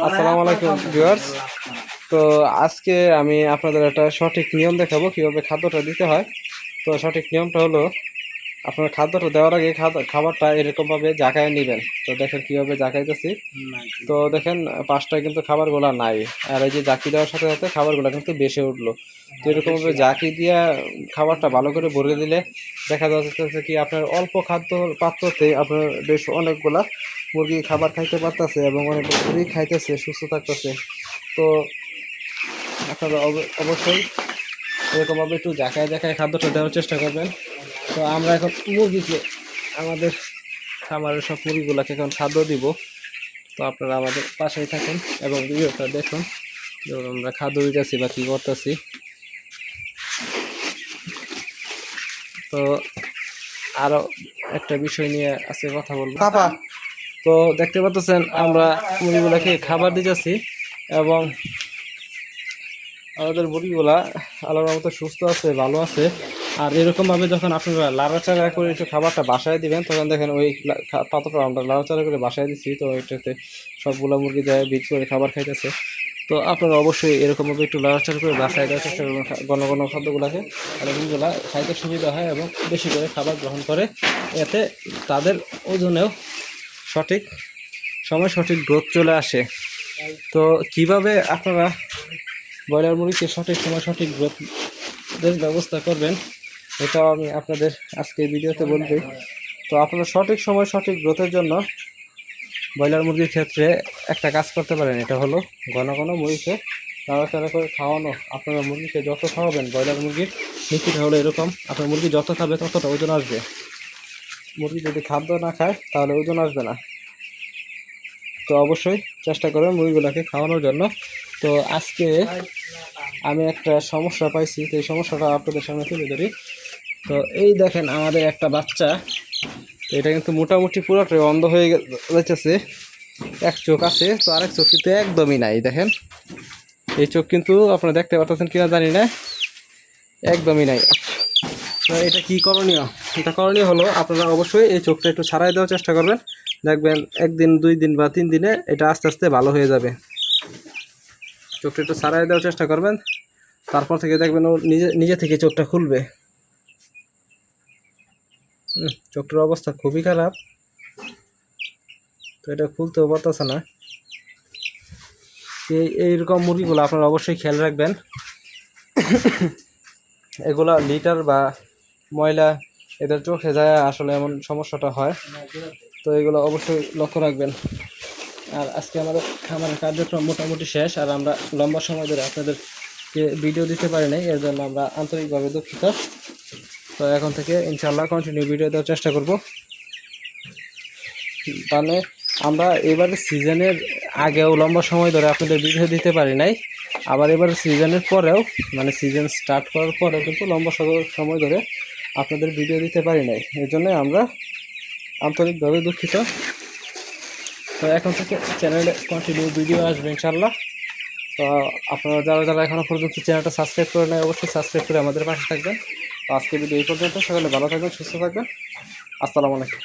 আসসালামু আলাইকুম ভিউয়ার্স তো আজকে আমি আপনাদের একটা সঠিক নিয়ম দেখাবো কীভাবে খাদ্যটা দিতে হয়। তো সঠিক নিয়মটা হলো আপনার খাদ্যটা দেওয়ার আগে খাবারটা এরকমভাবে জাকায় নেবেন। তো দেখেন কীভাবে জাকাইতেছি তো দেখেন পাঁচটায় কিন্তু খাবারগুলো নাই। আর এই যে জাকি দেওয়ার সাথে সাথে খাবারগুলো কিন্তু বেশি উঠল। তো এরকমভাবে জাকি দিয়া খাবারটা ভালো করে ভরে দিলে দেখা যাচ্ছে কি আপনার অল্প খাদ্য পাত্রতে আপনার বেশ অনেকগুলা মুরগি খাবার খাইতে পারতেছে এবং অনেক মুরগি খাইতেছে, সুস্থ থাকতেছে। তো আপনারা অব- অবশ্যই এরকমভাবে একটু জাকায় জাকায় খাদ্যটা দেওয়ার চেষ্টা করবেন। তো আমরা এখন মুরগিকে, আমাদের খামারের সব মুরগিগুলোকে এখন খাদ্য দিব। তো আপনারা আমাদের পাশেই থাকুন এবং ভিডিওটা দেখুন যেমন আমরা খাদ্য দিতেছি বা কী করতেছি। তো আরও একটা বিষয় নিয়ে আজকে কথা বলব। তো দেখতে পাচ্ছেন, আমরা মুরগিগুলাকে খাবার দিতেছি এবং আমাদের মুরগিগুলা আল্লাহর মতো সুস্থ আছে, ভালো আছে। আর এরকমভাবে যখন আপনারা লাড়াচাড়া করে একটু খাবারটা বাসায় দিবেন, তখন দেখেন ওই পাত্রটা আমরা লাড়াচাড়া করে বাসায় দিচ্ছি, তো ওইটাতে সবগুলো মুরগি যায় বিট করে খাবার খাইতেছে। তো আপনারা অবশ্যই এরকমভাবে একটু লাড়াচাড়া করে বাসায় দেওয়ার চেষ্টা করবেন ঘন ঘন খাদ্যগুলোকে। আর মুরগিগুলা খাইতে সুবিধা হয় এবং বেশি করে খাবার গ্রহণ করে। এতে তাদের ওজনেও সঠিক? সময় সঠিক গ্রোথ চলে আসে। তো কীভাবে আপনারা ব্রয়লার মুরগিকে সঠিক সময় সঠিক গ্রোথের ব্যবস্থা করবেন, এটাও আমি আপনাদের আজকে ভিডিওতে বলব। তো আপনারা সঠিক সময় সঠিক গ্রোথের জন্য ব্রয়লার মুরগির ক্ষেত্রে একটা কাজ করতে পারেন। এটা হলো ঘন ঘন মুরগিকে নাড়াচাড়া করে খাওয়ানো। আপনারা মুরগিকে যত খাওয়াবেন ব্রয়লার মুরগির, নীতিটা হলো এরকম। আপনার মুরগি যত খাবে ততটা ওজন আসবে। মুরগি যদি খাদ্য না খায়, তাহলে ওজন আসবে না। তো অবশ্যই চেষ্টা করবেন মুরগিগুলোকে খাওয়ানোর জন্য। তো আজকে আমি একটা সমস্যা পাইছি, তো এই সমস্যাটা আপনাদের সামনে তুলে ধরি। তো এই দেখেন আমাদের একটা বাচ্চা, এটা কিন্তু মোটামুটি পুরোটাই অন্ধ হয়ে গে- যাইতেছে এক চোখ আছে, তো আরেক চোখ কিন্তু একদমই নাই, দেখেন। এই চোখ কিন্তু আপনারা দেখতে পারতেছেন কিনা জানি না। একদমই নাই। তো এটা কি করণীয়? এটা করণীয় হলো আপনারা অবশ্যই এই চোখটা একটু ছাড়াই দেওয়ার চেষ্টা করবেন। দেখবেন একদিন, দুই দিন বা তিন দিনে এটা আস্তে আস্তে ভালো হয়ে যাবে। চোখটা একটু ছাড়াই দেওয়ার চেষ্টা করবেন। তারপর থেকে দেখবেন ও নিজে নিজে থেকে চোখটা খুলবে। চোখটার অবস্থা খুবই খারাপ। তো এটা খুলতেও পারতেছে না। এই, এইরকম মুরগিগুলো আপনারা অবশ্যই খেয়াল রাখবেন। এগুলা লিটার বা ময়লা এদের চোখে যায়, আসলে এমন সমস্যাটা হয়। তো এগুলো অবশ্যই লক্ষ্য রাখবেন। আর আজকে আমাদের খামারের কার্যক্রম মোটামুটি শেষ, আর আমরা লম্বা সময় ধরে আপনাদেরকে ভিডিও দিতে পারি নাই, এর জন্য আমরা আন্তরিকভাবে দুঃখিত। তো এখন থেকে ইনশাল্লাহ কন্টিনিউ ভিডিও দেওয়ার চেষ্টা করব। মানে আমরা এবারে সিজনের আগেও লম্বা সময় ধরে আপনাদের ভিডিও দিতে পারি নাই, আবার এবার সিজনের পরেও মানে সিজন স্টার্ট করার পরেও কিন্তু লম্বা সময় ধরে আপনাদের ভিডিও দিতে পারি নাই। এর জন্য আমরা আন্তরিকভাবে দুঃখিত। তো এখন থেকে চ্যানেলে কন্টিনিউ ভিডিও আসবে ইনশাল্লাহ তো আপনারা যারা যারা এখনও পর্যন্ত চ্যানেলটা সাবস্ক্রাইব করে নেয় অবশ্যই সাবস্ক্রাইব করে আমাদের পাশে থাকবেন। তো আজকে ভিডিও এই পর্যন্ত। সকালে ভালো থাকবেন, সুস্থ থাকবেন। আসসালামু আলাইকুম।